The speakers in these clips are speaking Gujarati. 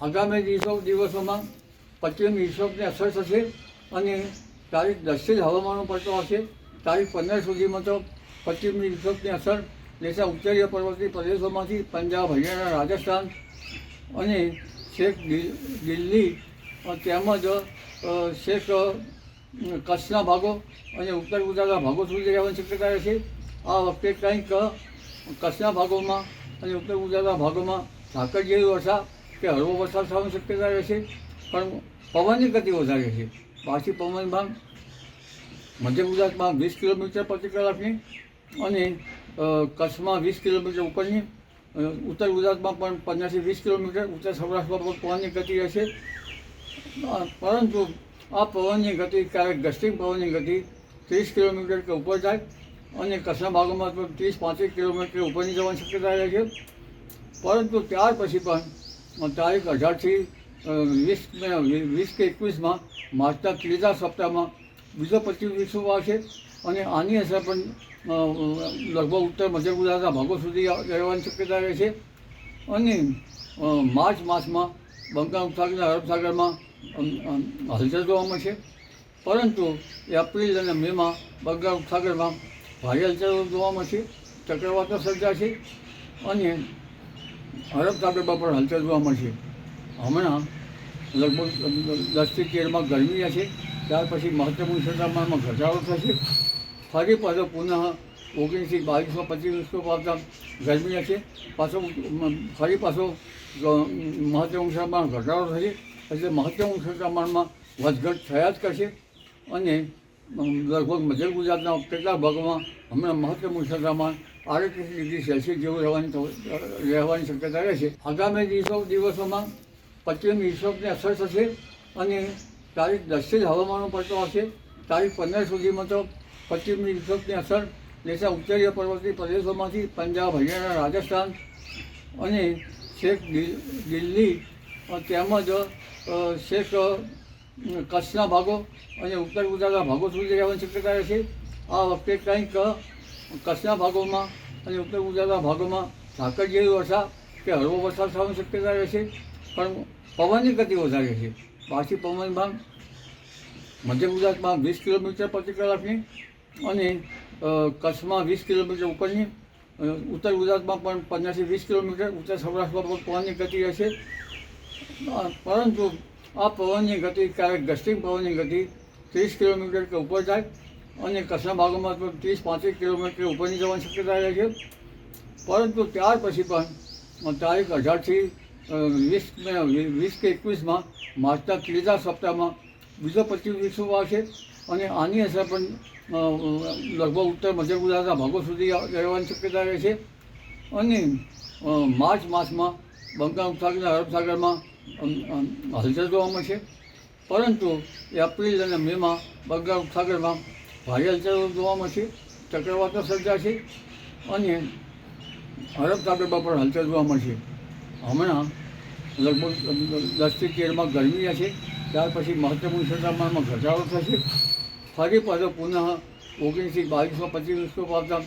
આગામી દિવસો દિવસોમાં પશ્ચિમ વિક્ષોભની અસર થશે અને તારીખ દસથી જ હવામાનો પડતો હશે તારીખ પંદર સુધીમાં તો પશ્ચિમ વિક્ષોભની અસર દેશના ઉત્તરીય પર્વતીય પ્રદેશોમાંથી પંજાબ, હરિયાણા, રાજસ્થાન અને છેક દિલ્હી તેમજ શેખ કચ્છના ભાગો અને ઉત્તર ગુજરાતના ભાગો સુધી રહેવાની શક્યતા રહેશે. આ વખતે કંઈક કચ્છના ભાગોમાં અને ઉત્તર ગુજરાતના ભાગોમાં ઝાકળ જેવી વર્ષા કે હળવો વરસાદ થવાની શક્યતા રહેશે પણ પવનની ગતિ વધારે છે. પાછી પવનમાં મધ્ય ગુજરાતમાં વીસ કિલોમીટર પ્રતિ કલાકની અને કચ્છમાં વીસ કિલોમીટર ઉપરની ઉત્તર ગુજરાતમાં પણ પંદરથી વીસ કિલોમીટર, ઉત્તર સૌરાષ્ટ્રમાં પણ પવનની ગતિ રહેશે પરંતુ આ પવનની ગતિ ક્યારેક ગસ્ટિંગ પવનની ગતિ ત્રીસ કિલોમીટર કે ઉપર જાય અને કચ્છના ભાગોમાં તો ત્રીસ પાંત્રીસ કિલોમીટર ઉપરની જવાની શક્યતા રહે છે. પરંતુ ત્યાર પછી પણ તારીખ અઢારથી વીસ વીસ કે એકવીસમાં માર્ચના ત્રીજા સપ્તાહમાં, બીજો પચીસ વિશ્વ છે. અને આની અસર પણ લગભગ ઉત્તર મધ્ય ગુજરાતના ભાગો સુધી રહેવાની શક્યતા રહે છે. અને માર્ચ માસમાં બંગાળ ઉપસાગરના, અરબ સાગરમાં હલચલ જોવા મળશે પરંતુ એપ્રિલ અને મેમાં બંગાળ ઉપસાગરમાં ભારે હલચલ જોવા મળશે ચક્રવાતો સર્જાશે અને અરબ સાગરમાં પણ હલચલ જોવા મળશે. હમણાં લગભગ દસથી તેરમાં ગરમી હશે ત્યાર પછી મહત્તમ ઉષ્ણતામાનમાં ઘટાડો થશે. ફરી પાછો પુનઃ ઓગણીસથી બાવીસમાં પચીસ વિશ્વ પાવતા ગરમી હશે પાછો ફરી પાછો મહત્તમ ઉષ્ણતામાન ઘટાડો થશે. એટલે મહત્તમ ઉષ્ણતામાનમાં વધઘટ થયા જ કરશે. અને લગભગ મધ્ય ગુજરાતના કેટલાક ભાગોમાં હમણાં મહત્તમ ઉષ્ણતામાન આડત્રીસ ડિગ્રી સેલ્સિયસ જેવું રહેવાની રહેવાની શક્યતા રહેશે આગામી દિવસો દિવસોમાં પશ્ચિમ વિક્ષોભની અસર થશે અને તારીખ દસથી જ હવામાનો પડતો હશે તારીખ પંદર સુધીમાં તો પશ્ચિમ વિક્ષોભની અસર દેશના ઉત્તરીય પર્વતીય પ્રદેશોમાંથી પંજાબ, હરિયાણા, રાજસ્થાન અને છેક દિલ્હી તેમજ શેખ કચ્છના ભાગો અને ઉત્તર ગુજરાતના ભાગો સુધી રહેવાની શક્યતા રહેશે આ વખતે કંઈક કચ્છના ભાગોમાં અને ઉત્તર ગુજરાતના ભાગોમાં ઝાકર જેવી વરસાદ કે હળવો વરસાદ થવાની શક્યતા રહેશે પણ પવનની ગતિ વધારે છે. પાછી પવન ભાગ મધ્ય ગુજરાતમાં વીસ કિલોમીટર પ્રતિ કલાકની અને કચ્છમાં વીસ કિલોમીટર ઉપરની ઉત્તર ગુજરાતમાં પણ પંદરથી વીસ કિલોમીટર ઉત્તર સૌરાષ્ટ્રમાં પણ પવનની ગતિ રહેશે પરંતુ આ પવનની ગતિ ક્યારેક ગસ્ટિંગ પવનની ગતિ, ત્રીસ કિલોમીટર કે ઉપર જાય અને કચ્છના ભાગોમાં તો ત્રીસ પાંત્રીસ કિલોમીટર ઉપરની જવાની શક્યતા રહે છે. પરંતુ ત્યાર પછી પણ તારીખ અઢારથી વીસ વીસ કે એકવીસમાં, માર્ચના ત્રીજા સપ્તાહમાં બીજો પચીસ વિશ્વ આવશે, અને આની અસર પણ લગભગ ઉત્તર મધ્ય ગુજરાતના ભાગો સુધી રહેવાની શક્યતા રહે છે. અને માર્ચ માસમાં બંગાળ ઉપસાગરના અરબ સાગરમાં હલચલ જોવા મળશે પરંતુ એપ્રિલ અને મેમાં બંગાળ ઉપસાગરમાં ભારે હલચલ જોવા મળશે ચક્રવાતો સર્જાશે અને અરબ સાગરમાં પણ હલચલ જોવા મળશે હમણાં લગભગ દસથી તેરમાં ગરમી હશે, ત્યાર પછી મહત્તમ ઉષ્ણતામાનમાં ઘટાડો થશે. ફરી પાછો પુનઃ ઓગણીસથી બાવીસમાં પચીસ વાગતા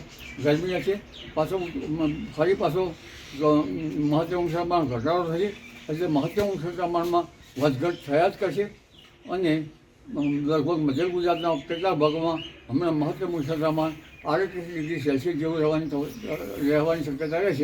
ગરમી હશે. પાછો, ફરી પાછો મહત્તમ ઉષ્ણતામાન ઘટાડો થશે. એટલે મહત્તમ પ્રમાણમાં વધઘટ થયા જ કરશે. અને લગભગ મધ્ય ગુજરાતના કેટલાક ભાગોમાં હમણાં મહત્તમ પ્રમાણ આડત્રીસ ડિગ્રી સેલ્સિયસ જેવું રહેવાની રહેવાની શક્યતા રહેશે.